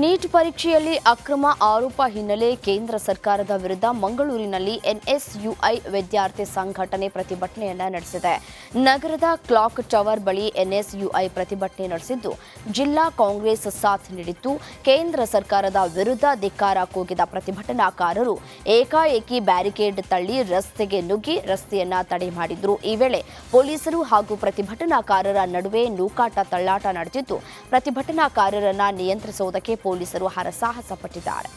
Neat ಪರೀಕ್ಷೆಯಲ್ಲಿ ಅಕ್ರಮ ಆರೋಪ ಹಿನ್ನೆಲೆ ಕೇಂದ್ರ ಸರ್ಕಾರದ ವಿರುದ್ಧ ಮಂಗಳೂರಿನಲ್ಲಿ ಎನ್ಎಸ್ಯುಐ ವಿದ್ಯಾರ್ಥಿ ಸಂಘಟನೆ ಪ್ರತಿಭಟನೆಯನ್ನ ನಡೆಸಿದೆ. ನಗರದ ಕ್ಲಾಕ್ ಟವರ್ ಬಳಿ ಎನ್ಎಸ್ಯುಐ ಪ್ರತಿಭಟನೆ ನಡೆಸಿದ್ದು, ಜಿಲ್ಲಾ ಕಾಂಗ್ರೆಸ್ ಸಾಥ್ ನೀಡಿತ್ತು. ಕೇಂದ್ರ ಸರ್ಕಾರದ ವಿರುದ್ಧ ಧಿಕ್ಕಾರ ಕೂಗಿದ ಪ್ರತಿಭಟನಾಕಾರರು ಏಕಾಏಕಿ ಬ್ಯಾರಿಕೇಡ್ ತಳ್ಳಿ ರಸ್ತೆಗೆ ನುಗ್ಗಿ ರಸ್ತೆಯನ್ನ ತಡೆ ಮಾಡಿದ್ರು. ಈ ವೇಳೆ ಪೊಲೀಸರು ಹಾಗೂ ಪ್ರತಿಭಟನಾಕಾರರ ನಡುವೆ ನೂಕಾಟ ತಳ್ಳಾಟ ನಡೆದಿದ್ದು, ಪ್ರತಿಭಟನಾಕಾರರನ್ನ ನಿಯಂತ್ರಿಸುವುದಕ್ಕೆ ಪೊಲೀಸರು ಹರಸಾಹಸ ಪಟ್ಟಿದ್ದಾರೆ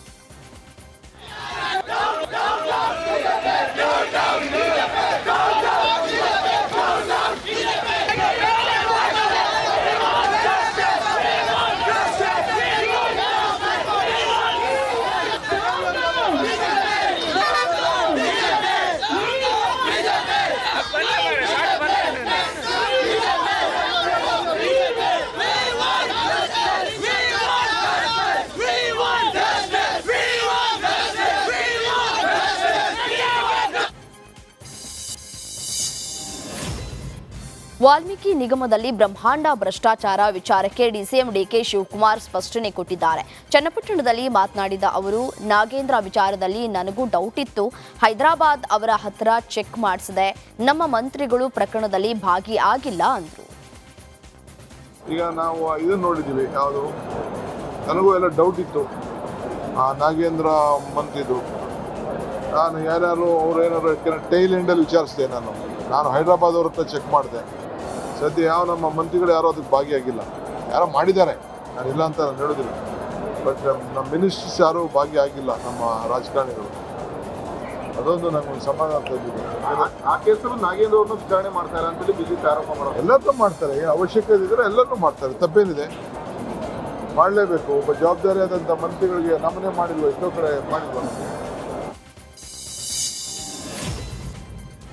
ವಾಲ್ಮೀಕಿ ನಿಗಮದಲ್ಲಿ ಬ್ರಹ್ಮಾಂಡ ಭ್ರಷ್ಟಾಚಾರ ವಿಚಾರಕ್ಕೆ ಡಿಸಿಎಂ ಡಿಕೆ ಶಿವಕುಮಾರ್ ಸ್ಪಷ್ಟನೆ ಕೊಟ್ಟಿದ್ದಾರೆ. ಚನ್ನಪಟ್ಟಣದಲ್ಲಿ ಮಾತನಾಡಿದ ಅವರು, ನಾಗೇಂದ್ರ ವಿಚಾರದಲ್ಲಿ ನನಗೂ ಡೌಟ್ ಇತ್ತು. ಹೈದರಾಬಾದ್ ಅವರ ಹತ್ರ ಚೆಕ್ ಮಾಡಿಸಿದೆ. ನಮ್ಮ ಮಂತ್ರಿಗಳು ಪ್ರಕರಣದಲ್ಲಿ ಭಾಗಿಯಾಗಿಲ್ಲ ಅಂದ್ರು. ಈಗ ನಾವು ಇದನ್ನು ನೋಡಿದ್ದೀವಿ, ಯಾವುದು? ನನಗೂ ಎಲ್ಲ ಡೌಟ್ ಇತ್ತು. ಆ ನಾಗೇಂದ್ರ ಮಂತ್ರಿದು. ನಾನು ಯಾರ್ಯಾರು ಅವ್ರು ಏನಾದ್ರು ಟೈಲ್ ಎಂಡಲ್ಲಿ ವಿಚಾರಿಸಿದೆ ನಾನು. ನಾನು ಹೈದರಾಬಾದ್ ಅವ್ರ ಹತ್ರ ಚೆಕ್ ಮಾಡಿದೆ. ಸದ್ಯ ಯಾವ ನಮ್ಮ ಮಂತ್ರಿಗಳು ಯಾರೋ ಅದಕ್ಕೆ ಭಾಗಿಯಾಗಿಲ್ಲ. ಯಾರೋ ಮಾಡಿದ್ದಾರೆ. ನಾನು ಇಲ್ಲ ಅಂತ ನಾನು ಹೇಳೋದಿಲ್ಲ. ಬಟ್ ನಮ್ಮ ಮಿನಿಸ್ಟರ್ಸ್ ಯಾರೂ ಭಾಗಿಯಾಗಿಲ್ಲ ನಮ್ಮ ರಾಜಕಾರಣಿಗಳು. ಅದೊಂದು ನಂಗೆ ಸಮಾಧಾನ ತಂದಿದೆ. ಆ ಕೇಸಲ್ಲಿ ನಾಗೇಂದ್ರ ಅವ್ರನ್ನ ವಿಚಾರಣೆ ಮಾಡ್ತಾರೆ ಅಂತೇಳಿ ಬಿಜೆಪಿ ಆರೋಪ ಮಾಡೋದು. ಎಲ್ಲರೂ ಮಾಡ್ತಾರೆ. ಅವಶ್ಯಕತೆ ಇದ್ರೆ ಎಲ್ಲರೂ ಮಾಡ್ತಾರೆ. ತಪ್ಪೇನಿದೆ. ಮಾಡಲೇಬೇಕು. ಒಬ್ಬ ಜವಾಬ್ದಾರಿಯಾದಂಥ ಮಂತ್ರಿಗಳಿಗೆ ನಮನೆ ಮಾಡಿಲ್ವ? ಎಷ್ಟೋ ಕಡೆ ಮಾಡಿಲ್ವ?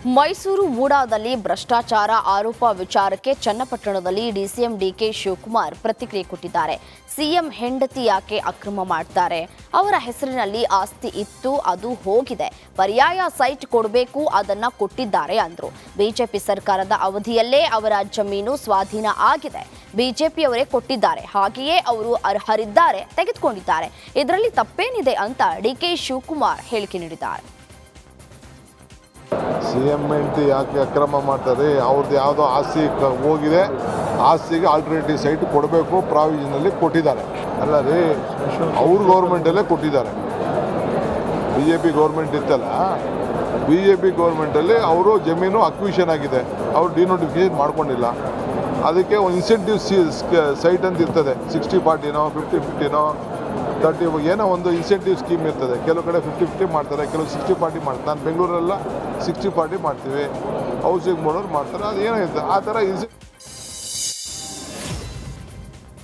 ಮೈಸೂರು ಮೂಡಾದಲ್ಲಿ ಭ್ರಷ್ಟಾಚಾರ ಆರೋಪ ವಿಚಾರಕ್ಕೆ ಚನ್ನಪಟ್ಟಣದಲ್ಲಿ ಡಿಸಿಎಂ ಡಿಕೆ ಶಿವಕುಮಾರ್ ಪ್ರತಿಕ್ರಿಯೆ ಕೊಟ್ಟಿದ್ದಾರೆ. ಸಿಎಂ ಹೆಂಡತಿ ಯಾಕೆ ಅಕ್ರಮ ಮಾಡ್ತಾರೆ? ಅವರ ಹೆಸರಿನಲ್ಲಿ ಆಸ್ತಿ ಇತ್ತು, ಅದು ಹೋಗಿದೆ. ಪರ್ಯಾಯ ಸೈಟ್ ಕೊಡಬೇಕು, ಅದನ್ನ ಕೊಟ್ಟಿದ್ದಾರೆ ಅಂದ್ರು. ಬಿಜೆಪಿ ಸರ್ಕಾರದ ಅವಧಿಯಲ್ಲೇ ಅವರ ಜಮೀನು ಸ್ವಾಧೀನ ಆಗಿದೆ. ಬಿಜೆಪಿಯವರೇ ಕೊಟ್ಟಿದ್ದಾರೆ. ಹಾಗೆಯೇ ಅವರು ಅರ್ಹರಿದ್ದಾರೆ, ತೆಗೆದುಕೊಂಡಿದ್ದಾರೆ. ಇದರಲ್ಲಿ ತಪ್ಪೇನಿದೆ ಅಂತ ಡಿಕೆ ಶಿವಕುಮಾರ್ ಹೇಳಿಕೆ ನೀಡಿದ್ದಾರೆ. ಸಿ ಎಂ ಹೆಂಡತಿ ಯಾಕೆ ಅಕ್ರಮ ಮಾಡ್ತಾರೆ ಅವ್ರದ್ದು ಯಾವುದೋ ಆಸ್ತಿ ಹೋಗಿದೆ, ಆಸ್ತಿಗೆ ಆಲ್ಟರ್ನೇಟಿವ್ ಸೈಟ್ ಕೊಡಬೇಕು ಪ್ರಾವಿಷನಲ್ಲಿ ಕೊಟ್ಟಿದ್ದಾರೆ. ಅಲ್ಲ ರೀ ಅವ್ರ ಗೌರ್ಮೆಂಟಲ್ಲೇ ಕೊಟ್ಟಿದ್ದಾರೆ. ಬಿ ಜೆ ಪಿ ಗೌರ್ಮೆಂಟ್ ಇತ್ತಲ್ಲ, ಬಿ ಜೆ ಪಿ ಗೌರ್ಮೆಂಟಲ್ಲಿ ಅವರು ಜಮೀನು ಅಕ್ವಿಷನ್ ಆಗಿದೆ, ಅವ್ರು ಡಿನೋಟಿಫಿಕೇಶನ್ ಮಾಡ್ಕೊಂಡಿಲ್ಲ. ಅದಕ್ಕೆ ಒಂದು ಇನ್ಸೆಂಟಿವ್ ಸೈಟ್ ಅಂತ ಇರ್ತದೆ ಸಿಕ್ಸ್ಟಿ ಫಾರ್ಟಿನೋ ಫಿಫ್ಟಿ ಫಿಫ್ಟಿನೋ ತರ್ಟಿ ಏನೋ ಒಂದು ಇನ್ಸೆಂಟಿವ್ ಸ್ಕೀಮ್ ಇರ್ತದೆ. ಕೆಲವು ಕಡೆ ಫಿಫ್ಟಿ ಫಿಫ್ಟಿ ಮಾಡ್ತಾರೆ, ಕೆಲವು ಸಿಕ್ಸ್ಟಿ ಫಾರ್ಟಿ ಮಾಡ್ತಾರೆ. ನಾನು ಬೆಂಗಳೂರೆಲ್ಲ ಸಿಕ್ಸ್ಟಿ ಫಾರ್ಟಿ ಮಾಡ್ತೀವಿ. ಹೌಸಿಂಗ್ ಮಾಡೋರು ಮಾಡ್ತಾರೆ. ಅದು ಏನೋ ಇರ್ತದೆ. ಆ ಥರ ಇನ್ಸೆ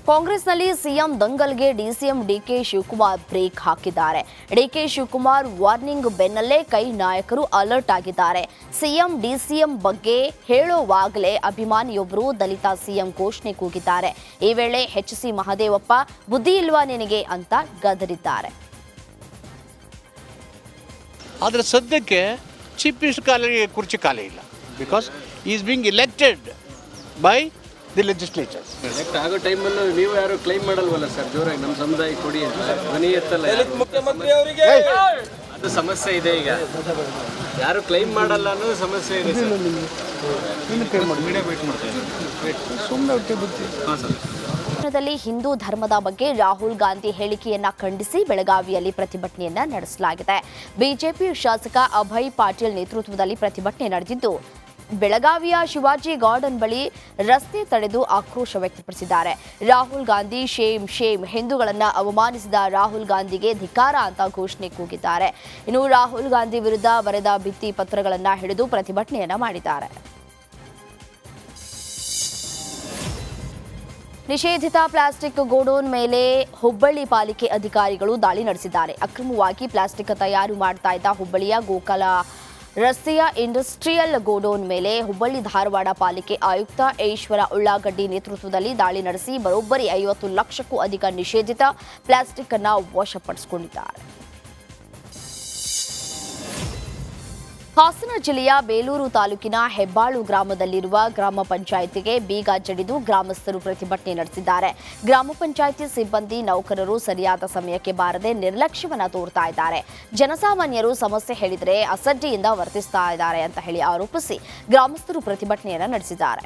ಕಾಂಗ್ರೆಸ್ನಲ್ಲಿ ಸಿಎಂ ದಂಗಲ್ಗೆ ಡಿಸಿಎಂ ಡಿಕೆ ಶಿವಕುಮಾರ್ ಬ್ರೇಕ್ ಹಾಕಿದ್ದಾರೆ. ಡಿಕೆ ಶಿವಕುಮಾರ್ ವಾರ್ನಿಂಗ್ ಬೆನ್ನಲ್ಲೇ ಕೈ ನಾಯಕರು ಅಲರ್ಟ್ ಆಗಿದ್ದಾರೆ. ಸಿಎಂ ಡಿಸಿಎಂ ಬಗ್ಗೆ ಹೇಳುವಾಗಲೇ ಅಭಿಮಾನಿಯೊಬ್ಬರು ದಲಿತ ಸಿಎಂ ಘೋಷಣೆ ಕೂಗಿದ್ದಾರೆ. ಈ ವೇಳೆ ಎಚ್ ಸಿ ಮಹದೇವಪ್ಪ, ಬುದ್ಧಿ ಇಲ್ವಾ ನಿನಗೆ? ಅಂತ ಗದರಿದ್ದಾರೆ. ಆದರೆ ಸದ್ಯಕ್ಕೆ ಚೀಫ್ ಮಿನಿಸ್ಟರ್ ಕಾಲಿಗೆ ಕುರ್ಚಿ ಖಾಲಿ ಇಲ್ಲ. Because is being elected by the legislatures elect ಆಗೋ ಟೈಮಲ್ಲೂ ನೀವು ಯಾರು ಕ್ಲೈಮ್ ಮಾಡಲ್ವಲ್ಲ ಸರ್ ಜೋರಾಗಿ ನಮ್ಮ ಸಮುದಾಯ ಕೊಡಿ ಅಂತ. ಧ್ವನಿ ಎತ್ತಲ್ಲ ಮುಖ್ಯಮಂತ್ರಿ ಅವರಿಗೆ. ಅದು ಸಮಸ್ಯೆ ಇದೆ ಈಗ. ಯಾರು ಕ್ಲೈಮ್ ಮಾಡಲ್ಲ ಅನ್ನೋದು ಸಮಸ್ಯೆ ಇದೆ ಸರ್ ಹಾಂ ಸರ್ ದಲ್ಲಿ ಹಿಂದೂ ಧರ್ಮದ ಬಗ್ಗೆ ರಾಹುಲ್ ಗಾಂಧಿ ಹೇಳಿಕೆಯನ್ನ ಖಂಡಿಸಿ ಬೆಳಗಾವಿಯಲ್ಲಿ ಪ್ರತಿಭಟನೆಯನ್ನ ನಡೆಸಲಾಗಿದೆ. ಬಿಜೆಪಿ ಶಾಸಕ ಅಭಯ್ ಪಾಟೀಲ್ ನೇತೃತ್ವದಲ್ಲಿ ಪ್ರತಿಭಟನೆ ನಡೆದಿದ್ದು ಬೆಳಗಾವಿಯ ಶಿವಾಜಿ ಗಾರ್ಡನ್ ಬಳಿ ರಸ್ತೆ ತಡೆದು ಆಕ್ರೋಶ ವ್ಯಕ್ತಪಡಿಸಿದ್ದಾರೆ. ರಾಹುಲ್ ಗಾಂಧಿ, ಶೇಮ್ ಶೇಮ್ ಹಿಂದೂಗಳನ್ನ ಅವಮಾನಿಸಿದ ರಾಹುಲ್ ಗಾಂಧಿಗೆ ಧಿಕಾರ ಅಂತ ಘೋಷಣೆ ಕೂಗಿದ್ದಾರೆ. ಇನ್ನು ರಾಹುಲ್ ಗಾಂಧಿ ವಿರುದ್ಧ ಬರೆದ ಭಿತ್ತಿ ಪತ್ರಗಳನ್ನ ಹಿಡಿದು ಪ್ರತಿಭಟನೆಯನ್ನ ಮಾಡಿದ್ದಾರೆ. ನಿಷೇಧಿತ ಪ್ಲಾಸ್ಟಿಕ್ ಗೋಡೌನ್ ಮೇಲೆ ಹುಬ್ಬಳ್ಳಿ ಪಾಲಿಕೆ ಅಧಿಕಾರಿಗಳು ದಾಳಿ ನಡೆಸಿದ್ದಾರೆ. ಅಕ್ರಮವಾಗಿ ಪ್ಲಾಸ್ಟಿಕ್ ತಯಾರು ಮಾಡ್ತಾ ಇದ್ದ ಹುಬ್ಬಳ್ಳಿಯ ಗೋಕಲ ರಸ್ತೆಯ ಇಂಡಸ್ಟ್ರಿಯಲ್ ಗೋಡೌನ್ ಮೇಲೆ ಹುಬ್ಬಳ್ಳಿ ಧಾರವಾಡ ಪಾಲಿಕೆ ಆಯುಕ್ತ ಈಶ್ವರ ಉಳ್ಳಾಗಡ್ಡಿ ನೇತೃತ್ವದಲ್ಲಿ ದಾಳಿ ನಡೆಸಿ ಬರೋಬ್ಬರಿ ಐವತ್ತು ಲಕ್ಷಕ್ಕೂ ಅಧಿಕ ನಿಷೇಧಿತ ಪ್ಲಾಸ್ಟಿಕ್ ಅನ್ನು ವಶಪಡಿಸಿಕೊಂಡಿದ್ದಾರೆ. ಹಾಸನ ಜಿಲ್ಲೆಯ ಬೇಲೂರು ತಾಲೂಕಿನ ಹೆಬ್ಬಾಳು ಗ್ರಾಮದಲ್ಲಿರುವ ಗ್ರಾಮ ಪಂಚಾಯಿತಿಗೆ ಬೀಗ ಜಡಿದು ಗ್ರಾಮಸ್ಥರು ಪ್ರತಿಭಟನೆ ನಡೆಸಿದ್ದಾರೆ. ಗ್ರಾಮ ಪಂಚಾಯಿತಿ ಸಿಬ್ಬಂದಿ, ನೌಕರರು ಸರಿಯಾದ ಸಮಯಕ್ಕೆ ಬಾರದೆ ನಿರ್ಲಕ್ಷ್ಯವನ್ನ ತೋರ್ತಾ ಇದ್ದಾರೆ. ಜನಸಾಮಾನ್ಯರು ಸಮಸ್ಯೆ ಹೇಳಿದರೆ ಅಸಡ್ಡೆಯಿಂದ ವರ್ತಿಸ್ತಾ ಇದ್ದಾರೆ ಅಂತ ಹೇಳಿ ಆರೋಪಿಸಿ ಗ್ರಾಮಸ್ಥರು ಪ್ರತಿಭಟನೆಯನ್ನು ನಡೆಸಿದ್ದಾರೆ.